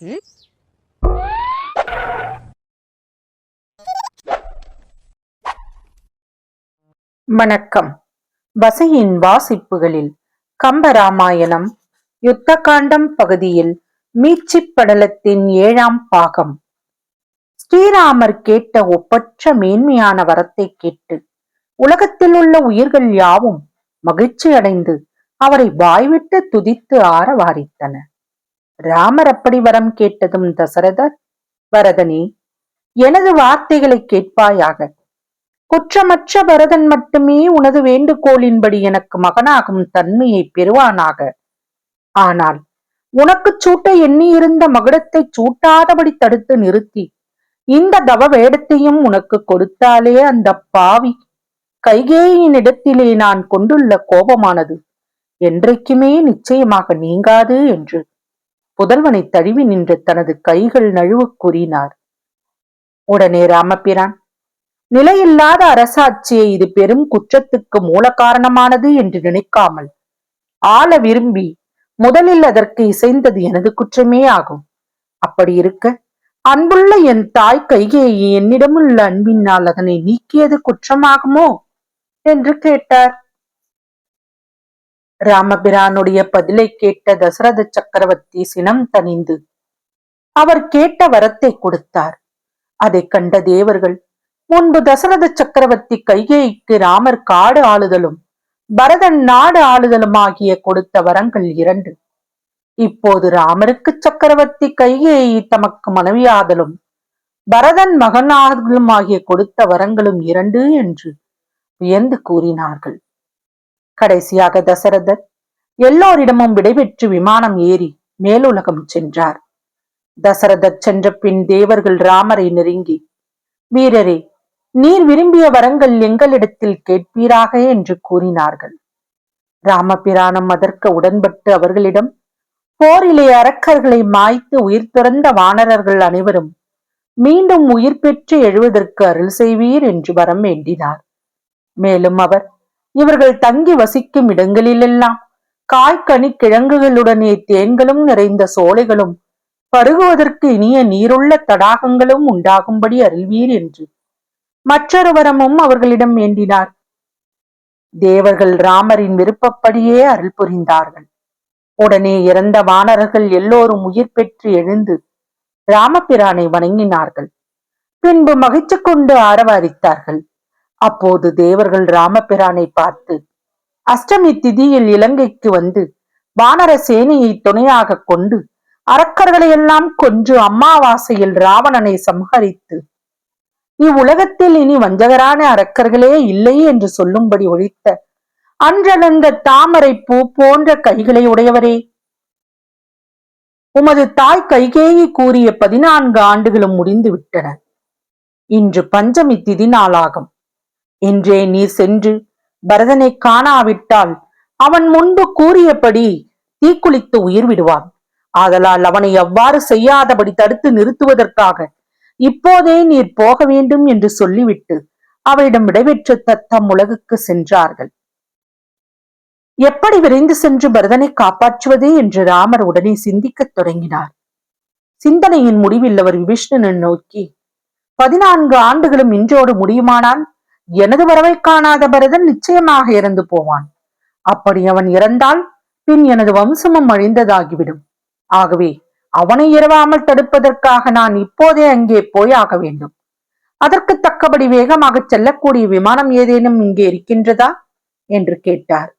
ம்? வணக்கம் வசையின் வாசிப்புகளில் கம்பராமாயணம் யுத்தகாண்டம் பகுதியில் மீட்சிப் படலத்தின் ஏழாம் பாகம் ஸ்ரீராமர் கேட்ட ஒப்பற்ற மேன்மையான வரத்தை கேட்டு உலகத்தில் உள்ள உயிர்கள் யாவும் மகிழ்ச்சி அடைந்து அவரை வாய்விட்டு துதித்து ஆரவாரித்தன ராமர் அப்படி வரம் கேட்டதும் தசரதர் வரதனே எனது வார்த்தைகளை கேட்பாயாக. குற்றமற்ற பரதன் மட்டுமே உனது வேண்டுகோளின்படி எனக்கு மகனாகும் தன்மையை பெறுவானாக. ஆனால் உனக்கு சூட்ட எண்ணியிருந்த மகுடத்தை சூட்டாதபடி தடுத்து நிறுத்தி இந்த தவ வேடத்தையும் உனக்கு கொடுத்தாலே அந்த பாவி கைகேயின் இடத்திலே நான் கொண்டுள்ள கோபமானது. என்றைக்குமே நிச்சயமாக நீங்காது என்று புதல்வனை தழுவி நின்று தனது கைகள் நழுவக் கூறினார். உடனே ராமபிரான் நிலையில்லாத அரசாட்சியை இது பெரும் குற்றத்துக்கு மூல காரணமானது என்று நினைக்காமல் ஆள விரும்பி முதலில் அதற்கு இசைந்தது எனது குற்றமே ஆகும். அப்படி இருக்க அன்புள்ள என் தாய் கைகேயி என்னிடமுள்ள அன்பினால் அதனை நீக்கியது குற்றமாகுமோ? என்று கேட்டார். ராமபிரானுடைய பதிலை கேட்ட தசரத சக்கரவர்த்தி சினம் தணிந்து அவர் கேட்ட வரத்தை கொடுத்தார். அதைக் கண்ட தேவர்கள் முன்பு தசரத சக்கரவர்த்தி கைகேய்க்கு ராமர் காடு ஆளுதலும் பரதன் நாடு ஆளுதலும் ஆகிய கொடுத்த வரங்கள் இரண்டு. இப்போது ராமருக்கு சக்கரவர்த்தி கைகேயி தமக்கு மனைவியாதலும் பரதன் மகனாதலும் ஆகிய கொடுத்த வரங்களும் இரண்டு என்று வியந்து கூறினார்கள். கடைசியாக தசரதர் எல்லோரிடமும் விடைபெற்று விமானம் ஏறி மேலுலகம் சென்றார். தசரதர் சென்ற பின் தேவர்கள் ராமரை நெருங்கி வீரரே நீர் விரும்பிய வரங்கள் எங்களிடத்தில் கேட்பீராக? என்று கூறினார்கள். ராமபிரானம் அதற்கு உடன்பட்டு அவர்களிடம் போரிலே அரக்கர்களை மாய்த்து உயிர் துறந்த வானரர்கள் அனைவரும் மீண்டும் உயிர் பெற்று எழுவதற்கு அருள் செய்வீர் என்று வரம் வேண்டினார். மேலும் அவர் இவர்கள் தங்கி வசிக்கும் இடங்களிலெல்லாம் காய்கனி கிழங்குகளுடனே தேன்களும் நிறைந்த சோலைகளும் பருகுவதற்கு இனிய நீருள்ள தடாகங்களும் உண்டாகும்படி அருள்வீர் என்று. மற்றொரு வரமும் அவர்களிடம் வேண்டினார். தேவர்கள் ராமரின் விருப்பப்படியே அருள் புரிந்தார்கள். உடனே இறந்த வானரர்கள் எல்லோரும் உயிர் பெற்று எழுந்து ராமபிரானை வணங்கினார்கள். பின்பு மகிழ்ச்சி கொண்டு ஆரவாரித்தார்கள். அப்போது தேவர்கள் ராமபிரானை பார்த்து அஷ்டமி திதியில் இலங்கைக்கு வந்து வானர சேனையை துணையாக கொண்டு அரக்கர்களை எல்லாம் கொன்று அம்மாவாசையில் ராவணனை சம்ஹரித்து இவ்வுலகத்தில் இனி வஞ்சகரான அரக்கர்களே இல்லை என்று சொல்லும்படி ஒழித்த அன்றனந்த தாமரை பூ போன்ற கைகளை உடையவரே. உமது தாய் கைகேயி கூறிய பதினான்கு ஆண்டுகளும் முடிந்து விட்டன இன்று பஞ்சமி திதி நாளாகும். இன்றே நீர் சென்று பரதனை காணாவிட்டால் அவன் முன்பு கூறியபடி தீக்குளித்து உயிர் விடுவான். ஆதலால் அவனை அவ்வாறு செய்யாதபடி தடுத்து நிறுத்துவதற்காக இப்போதே நீர் போக வேண்டும் என்று சொல்லிவிட்டு அவரிடம் விடைபெற்று தத்தம் உலகுக்கு சென்றார்கள். எப்படி விரைந்து சென்று பரதனை காப்பாற்றுவது என்று ராமர் உடனே சிந்திக்கத் தொடங்கினார். சிந்தனையின் முடிவில் அவர் விபீஷ்ணனை நோக்கி பதினான்கு ஆண்டுகளும் இன்றோடு முடியுமானால் எனது வரவை காணாத பரதன் நிச்சயமாக இறந்து போவான். அப்படி அவன் இறந்தால் பின் எனது வம்சமும் அழிந்ததாகிவிடும். ஆகவே அவனை இரவாமல் தடுப்பதற்காக நான் இப்போதே அங்கே போய் ஆக வேண்டும். அதற்கு தக்கபடி வேகமாக செல்லக்கூடிய விமானம் ஏதேனும் இங்கே இருக்கின்றதா? என்று கேட்டார்.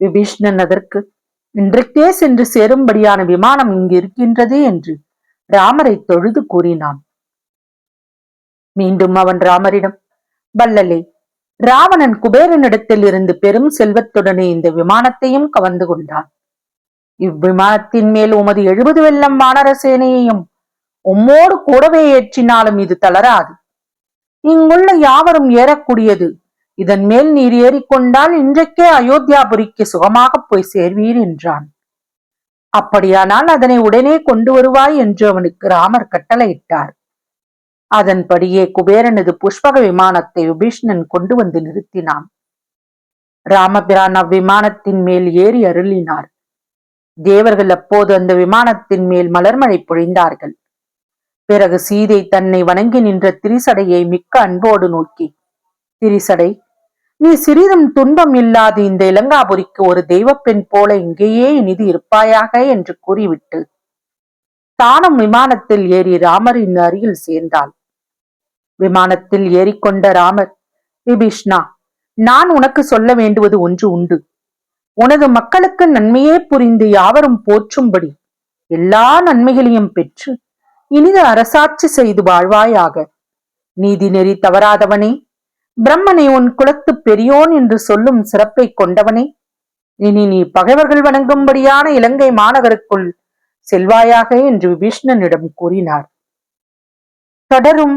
விபீஷ்ணன் அதற்கு இன்றைக்கே சென்று சேரும்படியான விமானம் இங்கு இருக்கின்றது என்று ராமரை தொழுது கூறினான். மீண்டும் அவன் ராமரிடம் வல்லலே ராவணன் குபேரனிடத்தில் இருந்து பெரும் செல்வத்துடனே இந்த விமானத்தையும் கவர்ந்து கொண்டான். இவ்விமானத்தின் மேல் உமது எழுபது வெள்ளம் வானர சேனையையும் உம்மோடு கூடவே ஏற்றினாலும் இது தளராது. இங்குள்ள யாவரும் ஏறக்கூடியது இதன் மேல் நீர் ஏறிக்கொண்டால் இன்றைக்கே அயோத்தியாபுரிக்கு சுகமாக போய் சேர்வீர் என்றான். அப்படியானால் அதனை உடனே கொண்டு வருவாய் என்று அவனுக்கு ராமர் கட்டளையிட்டார். அதன்படியே குபேரனது புஷ்பக விமானத்தை விபீஷ்ணன் கொண்டு வந்து நிறுத்தினான். ராமபிரான் அவ்விமானத்தின் மேல் ஏறி அருளினார். தேவர்கள் அப்போது அந்த விமானத்தின் மேல் மலர்மழை பொழிந்தார்கள். பிறகு சீதை தன்னை வணங்கி நின்ற திரிசடையை மிக்க அன்போடு நோக்கி திரிசடை நீ சிறிதும் துன்பம் இல்லாது இந்த இலங்காபுரிக்கு ஒரு தெய்வப்பெண் போல இங்கேயே இனிது இருப்பாயாக என்று கூறிவிட்டு தானும் விமானத்தில் ஏறி ராமரின் அருகில் சேர்ந்தாள். விமானத்தில் ஏறிக்கொண்ட ராமர் விபீஷ்ணா நான் உனக்கு சொல்ல வேண்டுவது ஒன்று உண்டு. உனது மக்களுக்கு நன்மையே புரிந்து யாவரும் போற்றும்படி எல்லா நன்மைகளையும் பெற்று இனித அரசாட்சி செய்து வாழ்வாயாக. நீதி நெறி தவறாதவனே பிரம்மனை உன் குலத்து பெரியோன் என்று சொல்லும் சிறப்பை கொண்டவனே. இனி நீ பகைவர்கள் வணங்கும்படியான இலங்கை மாநகருக்குள் செல்வாயாக என்று விபீஷ்ணனிடம் கூறினார். தொடரும்